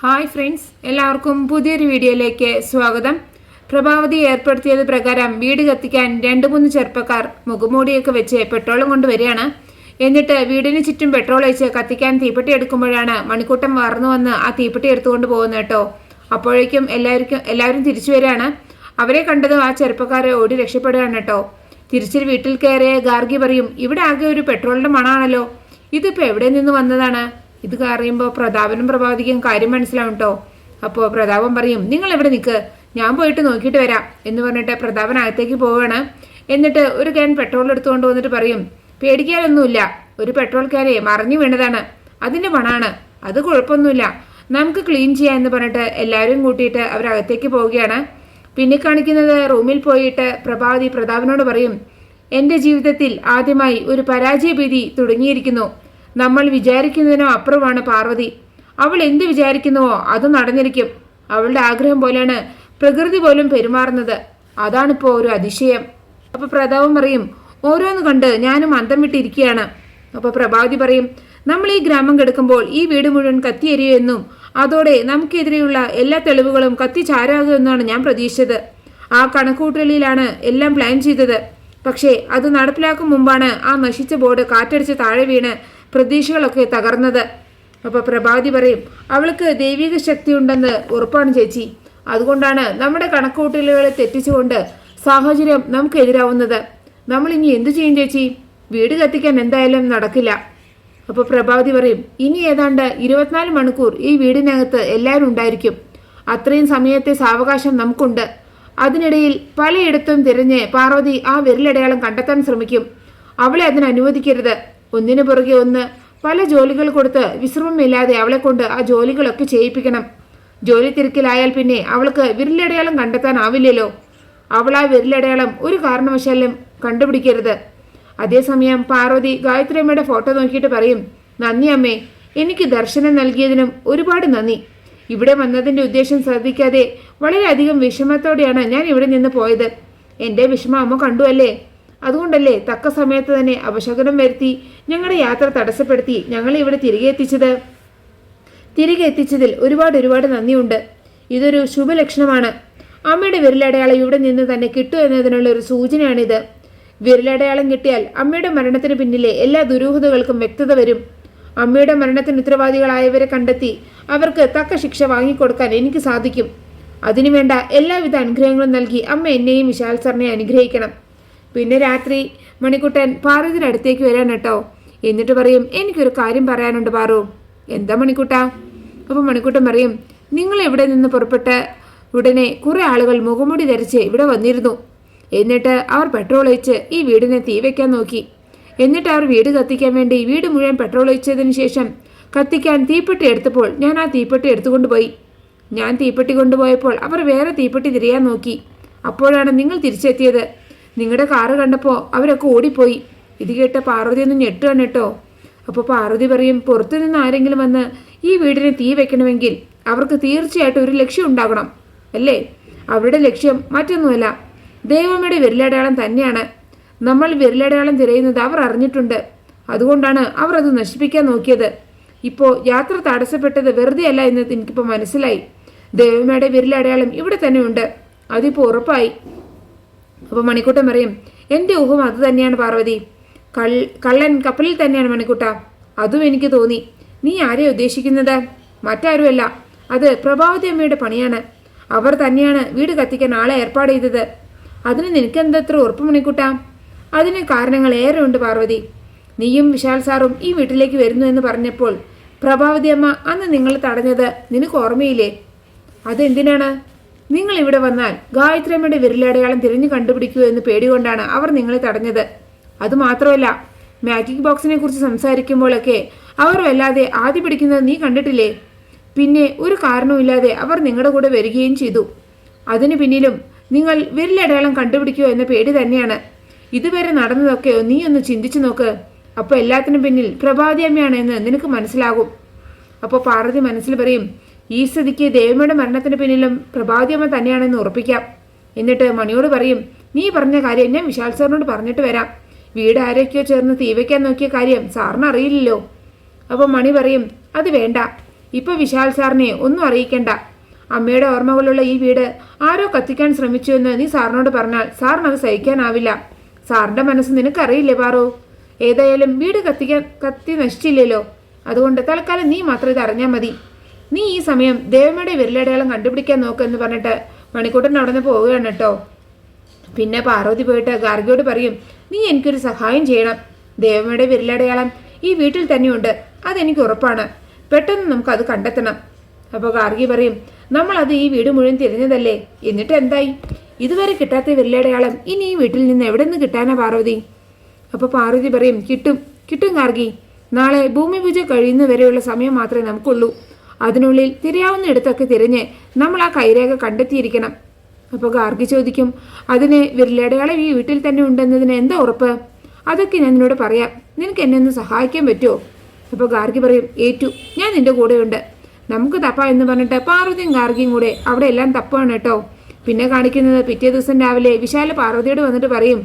Hi friends എല്ലാവർക്കും പുതിയൊരു വീഡിയോയിലേക്ക് സ്വാഗതം. പ്രഭാവതി ഏർപ്പെടുത്തിയത് പ്രകാരം വീട് കത്തിക്കാൻ രണ്ട് മൂന്ന് ചെറുപ്പക്കാർ മുഖമൂടിയൊക്കെ വെച്ച് പെട്രോളും കൊണ്ടുവരികയാണ് എന്നിട്ട് വീടിന് ചുറ്റും പെട്രോൾ ഒഴിച്ച് കത്തിക്കാൻ തീപ്പെട്ടി എടുക്കുമ്പോഴാണ് മണിക്കൂട്ടം വാർന്നു വന്ന് ആ തീപ്പെട്ടി എടുത്തുകൊണ്ട് പോകുന്നത് കേട്ടോ. അപ്പോഴേക്കും എല്ലാവർക്കും എല്ലാവരും തിരിച്ചു വരികയാണ്. അവരെ കണ്ടതും ആ ചെറുപ്പക്കാരെ ഓടി രക്ഷപ്പെടുകയാണ് കേട്ടോ. തിരിച്ച് വീട്ടിൽ കയറിയ ഗാർഗി പറയും ഇവിടെ ആകെ ഒരു പെട്രോളിന്റെ മണാണല്ലോ. ഇതിപ്പോ എവിടെ നിന്ന് വന്നതാണ്? ഇത് അറിയുമ്പോൾ പ്രതാപനും പ്രഭാതിക്കും കാര്യം മനസ്സിലാവും കേട്ടോ അപ്പോൾ പ്രതാപൻ പറയും നിങ്ങൾ എവിടെ നിൽക്ക് ഞാൻ പോയിട്ട് നോക്കിയിട്ട് വരാം. എന്ന് പറഞ്ഞിട്ട് പ്രതാപൻ അകത്തേക്ക് പോവുകയാണ് എന്നിട്ട് ഒരു ക്യാൻ പെട്രോൾ എടുത്തുകൊണ്ട് വന്നിട്ട് പറയും പേടിക്കാനൊന്നുമില്ല. ഒരു പെട്രോൾ ക്യാനെ മറിഞ്ഞു വീണതാണ്. അതിന്റെ മണാണ്. അത് കുഴപ്പമൊന്നുമില്ല. നമുക്ക് ക്ലീൻ ചെയ്യാം എന്ന് പറഞ്ഞിട്ട് എല്ലാവരും കൂട്ടിയിട്ട് അവരകത്തേക്ക് പോവുകയാണ്. പിന്നെ കാണിക്കുന്നത് റൂമിൽ പോയിട്ട് പ്രഭാതി പ്രതാപനോട് പറയും എന്റെ ജീവിതത്തിൽ ആദ്യമായി ഒരു പരാജയ ഭീതി തുടങ്ങിയിരിക്കുന്നു. നമ്മൾ വിചാരിക്കുന്നതിനോ അപ്പുറമാണ് പാർവതി. അവൾ എന്ത് വിചാരിക്കുന്നുവോ അത് നടന്നിരിക്കും. അവളുടെ ആഗ്രഹം പോലെയാണ് പ്രകൃതി പോലും പെരുമാറുന്നത്. അതാണിപ്പോൾ ഒരു അതിശയം. അപ്പോൾ പ്രതാപം പറയും ഓരോന്ന് കണ്ട് ഞാനും അന്തം വിട്ടിരിക്കുകയാണ്. അപ്പോൾ പ്രഭാവതി പറയും നമ്മൾ ഈ ഗ്രാമം കെടുക്കുമ്പോൾ ഈ വീട് മുഴുവൻ കത്തിയെരിയുമെന്നും അതോടെ നമുക്കെതിരെയുള്ള എല്ലാ തെളിവുകളും കത്തി ചാരാകുമെന്നാണ് ഞാൻ പ്രതീക്ഷിച്ചത്. ആ കണക്കൂട്ടലിലാണ് എല്ലാം പ്ലാൻ ചെയ്തത്. പക്ഷേ അത് നടപ്പിലാക്കും മുമ്പാണ് ആ നശിച്ച ബോർഡ് കാറ്റടിച്ച് താഴെ വീണ് പ്രതീക്ഷകളൊക്കെ തകർന്നത്. അപ്പോൾ പ്രഭാതി പറയും അവൾക്ക് ദൈവിക ശക്തി ഉണ്ടെന്ന് ഉറപ്പാണ് ചേച്ചി. അതുകൊണ്ടാണ് നമ്മുടെ കണക്കൂട്ടലുകളെ തെറ്റിച്ചുകൊണ്ട് സാഹചര്യം നമുക്കെതിരാവുന്നത് നമ്മൾ ഇനി എന്തു ചെയ്യും ചേച്ചി? വീട് കത്തിക്കാൻ എന്തായാലും നടക്കില്ല. അപ്പോൾ പ്രഭാതി പറയും ഇനി ഏതാണ്ട് ഇരുപത്തിനാല് മണിക്കൂർ ഈ വീടിനകത്ത് എല്ലാവരും ഉണ്ടായിരിക്കും. അത്രയും സമയത്തെ സാവകാശം നമുക്കുണ്ട്. അതിനിടയിൽ പലയിടത്തും തിരഞ്ഞ് പാർവതി ആ വിരലടയാളം കണ്ടെത്താൻ ശ്രമിക്കും. അവളെ അതിന് അനുവദിക്കരുത്. ഒന്നിനു പുറകെ ഒന്ന് പല ജോലികൾ കൊടുത്ത് വിശ്രമമില്ലാതെ അവളെ കൊണ്ട് ആ ജോലികളൊക്കെ ചെയ്യിപ്പിക്കണം. ജോലി തിരക്കിലായാൽ പിന്നെ അവൾക്ക് വിരലടയാളം കണ്ടെത്താനാവില്ലല്ലോ. അവൾ ആ വിരലടയാളം ഒരു കാരണവശാലും കണ്ടുപിടിക്കരുത്. അതേസമയം പാർവതി ഗായത്രിയമ്മയുടെ ഫോട്ടോ നോക്കിയിട്ട് പറയും നന്ദി അമ്മേ എനിക്ക് ദർശനം നൽകിയതിനും ഒരുപാട് നന്ദി. ഇവിടെ വന്നതിന്റെ ഉദ്ദേശം ശ്രദ്ധിക്കാതെ വളരെയധികം വിഷമത്തോടെയാണ് ഞാൻ ഇവിടെ നിന്ന് പോയത്. എന്റെ വിഷമ അമ്മ കണ്ടു അല്ലേ? അതുകൊണ്ടല്ലേ തക്ക സമയത്ത് തന്നെ അപശകനം വരുത്തി ഞങ്ങളുടെ യാത്ര തടസ്സപ്പെടുത്തി ഞങ്ങളെ ഇവിടെ തിരികെ എത്തിച്ചത്? തിരികെ എത്തിച്ചതിൽ ഒരുപാട് ഒരുപാട് നന്ദിയുണ്ട്. ഇതൊരു ശുഭലക്ഷണമാണ്. അമ്മയുടെ വിരലടയാളം ഇവിടെ നിന്ന് തന്നെ കിട്ടൂ എന്നതിനുള്ള ഒരു സൂചനയാണിത്. വിരലടയാളം കിട്ടിയാൽ അമ്മയുടെ മരണത്തിന് പിന്നിലെ എല്ലാ ദുരൂഹതകൾക്കും വ്യക്തത വരും. അമ്മയുടെ മരണത്തിന് ഉത്തരവാദികളായവരെ കണ്ടെത്തി അവർക്ക് തക്ക ശിക്ഷ വാങ്ങിക്കൊടുക്കാൻ എനിക്ക് സാധിക്കും. അതിനുവേണ്ട എല്ലാവിധ അനുഗ്രഹങ്ങളും നൽകി അമ്മ എന്നെയും വിശാൽ സാറിനെ അനുഗ്രഹിക്കണം. പിന്നെ രാത്രി മണിക്കുട്ടൻ പാറുവിനടുത്തേക്ക് വരാൻ കേട്ടോ. എന്നിട്ട് പറയും എനിക്കൊരു കാര്യം പറയാനുണ്ട് പാറു. എന്താ മണിക്കുട്ട? അപ്പോൾ മണിക്കുട്ടൻ പറയും നിങ്ങൾ എവിടെ നിന്ന് പുറപ്പെട്ട ഉടനെ കുറേ ആളുകൾ മുഖമുടി ധരിച്ച് ഇവിടെ വന്നിരുന്നു. എന്നിട്ട് അവർ പെട്രോൾ ഒഴിച്ച് ഈ വീടിനെ തീ വയ്ക്കാൻ നോക്കി. എന്നിട്ട് അവർ വീട് കത്തിക്കാൻ വേണ്ടി വീട് മുഴുവൻ പെട്രോൾ ഒഴിച്ചതിന് ശേഷം കത്തിക്കാൻ തീപ്പെട്ടി എടുത്തപ്പോൾ ഞാൻ ആ തീപ്പെട്ടി എടുത്തുകൊണ്ടുപോയി. ഞാൻ തീപ്പെട്ടി കൊണ്ടുപോയപ്പോൾ അവർ വേറെ തീപ്പെട്ടി തിരിയാൻ നോക്കി. അപ്പോഴാണ് നിങ്ങൾ തിരിച്ചെത്തിയത്. നിങ്ങളുടെ കാറ് കണ്ടപ്പോൾ അവരൊക്കെ ഓടിപ്പോയി. ഇത് കേട്ട പാർവതി ഒന്ന് ഞെട്ടുകയാണ് കേട്ടോ. അപ്പോൾ പാർവതി പറയും പുറത്തു നിന്ന് ആരെങ്കിലും വന്ന് ഈ വീടിന് തീ വെക്കണമെങ്കിൽ അവർക്ക് തീർച്ചയായിട്ടും ഒരു ലക്ഷ്യം ഉണ്ടാകണം അല്ലേ? അവരുടെ ലക്ഷ്യം മറ്റൊന്നുമല്ല. ദൈവമ്മയുടെ വിരലടയാളം തന്നെയാണ്. നമ്മൾ വിരലടയാളം തിരയുന്നത് അവർ അറിഞ്ഞിട്ടുണ്ട്. അതുകൊണ്ടാണ് അവർ അത് നശിപ്പിക്കാൻ നോക്കിയത്. ഇപ്പോൾ യാത്ര തടസ്സപ്പെട്ടത് വെറുതെ അല്ല എന്ന് എനിക്കിപ്പോൾ മനസ്സിലായി. ദൈവമ്മയുടെ വിരലടയാളം ഇവിടെ തന്നെയുണ്ട് അതിപ്പോൾ ഉറപ്പായി. അപ്പോൾ മണിക്കൂട്ടൻ പറയും എന്റെ ഊഹം അത് തന്നെയാണ് പാർവതി. കള്ളൻ കപ്പലിൽ തന്നെയാണ് മണിക്കുട്ട. അതും എനിക്ക് തോന്നി. നീ ആരെ ഉദ്ദേശിക്കുന്നത്? മറ്റാരുമല്ല. അത് പ്രഭാവതി അമ്മയുടെ പണിയാണ്. അവർ തന്നെയാണ് വീട് കത്തിക്കാൻ ആളെ ഏർപ്പാട് ചെയ്തത്. അതിന് നിനക്കെന്തത്ര ഉറപ്പ് മണിക്കുട്ട? അതിന് കാരണങ്ങൾ ഏറെ ഉണ്ട് പാർവതി. നീയും വിശാൽ സാറും ഈ വീട്ടിലേക്ക് വരുന്നു എന്ന് പറഞ്ഞപ്പോൾ പ്രഭാവതി അമ്മ അന്ന് നിങ്ങൾ തടഞ്ഞത് നിനക്ക് ഓർമ്മയില്ലേ? അതെന്തിനാണ്? നിങ്ങൾ ഇവിടെ വന്നാൽ ഗായത്രിയമ്മയുടെ വിരലടയാളം തിരിഞ്ഞു കണ്ടുപിടിക്കൂ എന്ന് പേടികൊണ്ടാണ് അവർ നിങ്ങളെ തടഞ്ഞത്. അതുമാത്രമല്ല മാജിക് ബോക്സിനെ കുറിച്ച് സംസാരിക്കുമ്പോഴൊക്കെ അവർ വല്ലാതെ ആദ്യ പിടിക്കുന്നത് നീ കണ്ടിട്ടില്ലേ? പിന്നെ ഒരു കാരണവുമില്ലാതെ അവർ നിങ്ങളുടെ കൂടെ വരികയും ചെയ്തു. അതിനു പിന്നിലും നിങ്ങൾ വിരലടയാളം കണ്ടുപിടിക്കുമോ എന്ന പേടി തന്നെയാണ്. ഇതുവരെ നടന്നതൊക്കെ നീ ഒന്ന് ചിന്തിച്ചു നോക്ക്. അപ്പോൾ എല്ലാത്തിനും പിന്നിൽ പ്രഭാതിയമ്മയാണ് എന്ന് നിനക്ക് മനസ്സിലാകും. അപ്പോൾ പാർവതി മനസ്സിൽ പറയും ഈ സ്ഥിതിക്ക് ദേവമ്മയുടെ മരണത്തിന് പിന്നിലും പ്രഭാതിയമ്മ തന്നെയാണെന്ന് ഉറപ്പിക്കാം. എന്നിട്ട് മണിയോട് പറയും നീ പറഞ്ഞ കാര്യം ഞാൻ വിശാൽ സാറിനോട് പറഞ്ഞിട്ട് വരാം. വീട് ആരൊക്കെയോ ചേർന്ന് തീവയ്ക്കാൻ നോക്കിയ കാര്യം സാറിന് അറിയില്ലല്ലോ. അപ്പോൾ മണി പറയും അത് വേണ്ട. ഇപ്പൊ വിശാൽ സാറിനെ ഒന്നും അറിയിക്കണ്ട. അമ്മയുടെ ഓർമ്മകളുള്ള ഈ വീട് ആരോ കത്തിക്കാൻ ശ്രമിച്ചു എന്ന് നീ സാറിനോട് പറഞ്ഞാൽ സാറിന് അത് സഹിക്കാനാവില്ല. സാറിന്റെ മനസ്സ് നിനക്കറിയില്ലേ പാറു? ഏതായാലും വീട് കത്തിക്കാൻ കത്തി നശിച്ചില്ലല്ലോ. അതുകൊണ്ട് തൽക്കാലം നീ മാത്രം ഇത് അറിഞ്ഞാൽ മതി. നീ ഈ സമയം ദേവമ്മയുടെ വിരലടയാളം കണ്ടുപിടിക്കാൻ നോക്ക് എന്ന് പറഞ്ഞിട്ട് മണിക്കൂട്ടൻ അവിടെ നിന്ന് പോവുകയാണ് കേട്ടോ. പിന്നെ പാർവതി പോയിട്ട് ഗാർഗിയോട് പറയും നീ എനിക്കൊരു സഹായം ചെയ്യണം. ദേവമ്മയുടെ വിരലടയാളം ഈ വീട്ടിൽ തന്നെയുണ്ട്. അതെനിക്ക് ഉറപ്പാണ്. പെട്ടെന്ന് നമുക്കത് കണ്ടെത്തണം. അപ്പോൾ ഗാർഗി പറയും നമ്മൾ അത് ഈ വീട് മുഴുവൻ തിരിഞ്ഞതല്ലേ? എന്നിട്ട് എന്തായി? ഇതുവരെ കിട്ടാത്ത വിരലടയാളം ഇനി ഈ വീട്ടിൽ നിന്ന് എവിടെ നിന്ന് കിട്ടാനാ പാർവതി? അപ്പോൾ പാർവതി പറയും കിട്ടും കിട്ടും ഗാർഗി. നാളെ ഭൂമി പൂജ കഴിയുന്നവരെയുള്ള സമയം മാത്രമേ നമുക്കുള്ളൂ. അതിനുള്ളിൽ തിരയാവുന്ന ഇടത്തൊക്കെ തിരഞ്ഞ് നമ്മൾ ആ കൈരേഖ കണ്ടെത്തിയിരിക്കണം. അപ്പോൾ ഗാർഗി ചോദിക്കും അതിന് വിരലടയാളം ഈ വീട്ടിൽ തന്നെ ഉണ്ടെന്നതിന് എന്താ ഉറപ്പ്? അതൊക്കെ ഞാൻ നിന്നോട് പറയാം. നിനക്ക് എന്നെ ഒന്ന് സഹായിക്കാൻ പറ്റുമോ അപ്പോൾ ഗാർഗി പറയും ഏറ്റു ഞാൻ നിന്റെ കൂടെയുണ്ട്. നമുക്ക് തപ്പ എന്ന് പറഞ്ഞിട്ട് പാർവതിയും ഗാർഗിയും കൂടെ അവിടെ എല്ലാം തപ്പാണ് കേട്ടോ. പിന്നെ കാണിക്കുന്നത് പിറ്റേ ദിവസം രാവിലെ വിശാല പാർവതിയോട് വന്നിട്ട് പറയും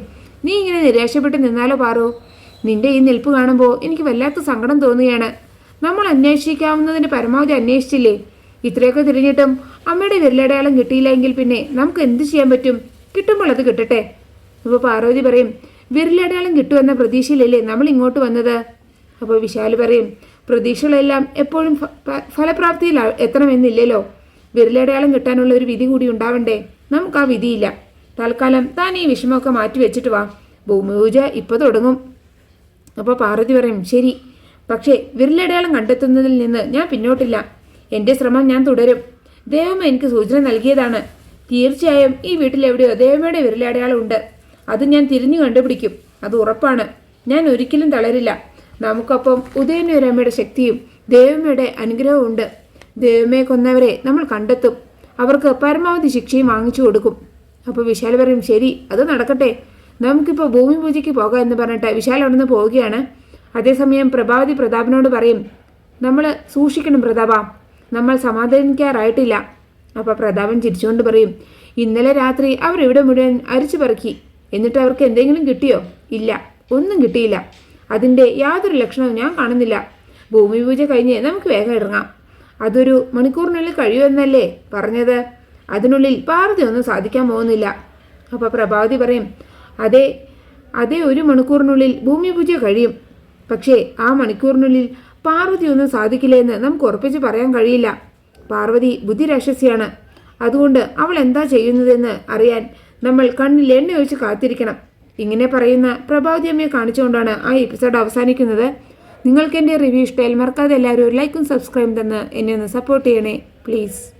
നീ ഇങ്ങനെ നിരാശപ്പെട്ട് നിന്നാലോ പാറു? നിന്റെ ഈ നിൽപ്പ് കാണുമ്പോൾ എനിക്ക് വല്ലാത്ത സങ്കടം തോന്നുകയാണ്. നമ്മൾ അന്വേഷിക്കാവുന്നതിന് പരമാവധി അന്വേഷിച്ചില്ലേ? ഇത്രയൊക്കെ തിരിഞ്ഞിട്ടും അമ്മയുടെ വിരലടയാളം കിട്ടിയില്ലെങ്കിൽ പിന്നെ നമുക്ക് എന്ത് ചെയ്യാൻ പറ്റും? കിട്ടുമ്പോൾ അത് കിട്ടട്ടെ. അപ്പോൾ പാർവതി പറയും വിരലടയാളം കിട്ടുമെന്ന പ്രതീക്ഷയിലല്ലേ നമ്മൾ ഇങ്ങോട്ട് വന്നത്? അപ്പോൾ വിശാൽ പറയും പ്രതീക്ഷകളെല്ലാം എപ്പോഴും ഫലപ്രാപ്തിയിൽ എത്തണമെന്നില്ലല്ലോ. വിരലടയാളം കിട്ടാനുള്ള ഒരു വിധി കൂടി ഉണ്ടാവണ്ടേ? നമുക്ക് ആ വിധിയില്ല. തൽക്കാലം താൻ ഈ വിഷമമൊക്കെ മാറ്റി വെച്ചിട്ട് വാ. ഭൂമിപൂജ ഇപ്പോൾ തുടങ്ങും. അപ്പോൾ പാർവതി പറയും ശരി. പക്ഷേ വിരലടയാളം കണ്ടെത്തുന്നതിൽ നിന്ന് ഞാൻ പിന്നോട്ടില്ല. എന്റെ ശ്രമം ഞാൻ തുടരും. ദേവമ്മ എനിക്ക് സൂചന നൽകിയതാണ്. തീർച്ചയായും ഈ വീട്ടിൽ എവിടെയോ ദേവമ്മയുടെ വിരലടയാളം ഉണ്ട്. അത് ഞാൻ തിരിഞ്ഞു കണ്ടുപിടിക്കും. അത് ഉറപ്പാണ്. ഞാൻ ഒരിക്കലും തളരില്ല. നമുക്കൊപ്പം ഉദയനൂരമ്മയുടെ ശക്തിയും ദേവമ്മയുടെ അനുഗ്രഹവും ഉണ്ട്. ദേവമ്മയെ കൊന്നവരെ നമ്മൾ കണ്ടെത്തും. അവർക്ക് പരമാവധി ശിക്ഷയും വാങ്ങിച്ചു കൊടുക്കും. അപ്പോൾ വിശാൽ പറയും ശരി അത് നടക്കട്ടെ. നമുക്കിപ്പോൾ ഭൂമി പൂജയ്ക്ക് പോകാം എന്ന് പറഞ്ഞിട്ട് വിശാൽ അവിടെ നിന്ന് പോവുകയാണ്. അതേസമയം പ്രഭാവതി പ്രതാപനോട് പറയും നമ്മൾ സൂക്ഷിക്കണം പ്രതാപ നമ്മൾ സമാധാനിക്കാറായിട്ടില്ല. അപ്പോൾ പ്രതാപൻ ചിരിച്ചുകൊണ്ട് പറയും ഇന്നലെ രാത്രി അവർ ഇവിടെ മുഴുവൻ അരിച്ചു പറക്കി എന്നിട്ട് അവർക്ക് എന്തെങ്കിലും കിട്ടിയോ? ഇല്ല ഒന്നും കിട്ടിയില്ല. അതിന്റെ യാതൊരു ലക്ഷണവും ഞാൻ കാണുന്നില്ല. ഭൂമി പൂജ കഴിഞ്ഞ് നമുക്ക് വേഗം ഇറങ്ങാം. അതൊരു മണിക്കൂറിനുള്ളിൽ കഴിയുമെന്നല്ലേ പറഞ്ഞത്? അതിനുള്ളിൽ പാർവതി ഒന്നും സാധിക്കാൻ പോകുന്നില്ല. അപ്പോൾ പ്രഭാവതി പറയും അതേ അതേ ഒരു മണിക്കൂറിനുള്ളിൽ ഭൂമി പൂജ കഴിയും. പക്ഷേ ആ മണിക്കൂറിനുള്ളിൽ പാർവതി ഒന്നും സാധിക്കില്ല എന്ന് നമുക്ക് ഉറപ്പിച്ച് പറയാൻ കഴിയില്ല. പാർവതി ബുദ്ധിരാക്ഷസിയാണ്. അതുകൊണ്ട് അവൾ എന്താ ചെയ്യുന്നതെന്ന് അറിയാൻ നമ്മൾ കണ്ണിൽ എണ്ണ ഒഴിച്ച് കാത്തിരിക്കണം. ഇങ്ങനെ പറയുന്ന പ്രഭാവതി അമ്മയെ കാണിച്ചുകൊണ്ടാണ് ആ എപ്പിസോഡ് അവസാനിക്കുന്നത്. നിങ്ങൾക്ക് എന്റെ റിവ്യൂ ഇഷ്ടമായാൽ മറക്കാതെ എല്ലാവരും ഒരു ലൈക്കും സബ്സ്ക്രൈബും തന്ന് എന്നെ ഒന്ന് സപ്പോർട്ട് ചെയ്യണേ പ്ലീസ്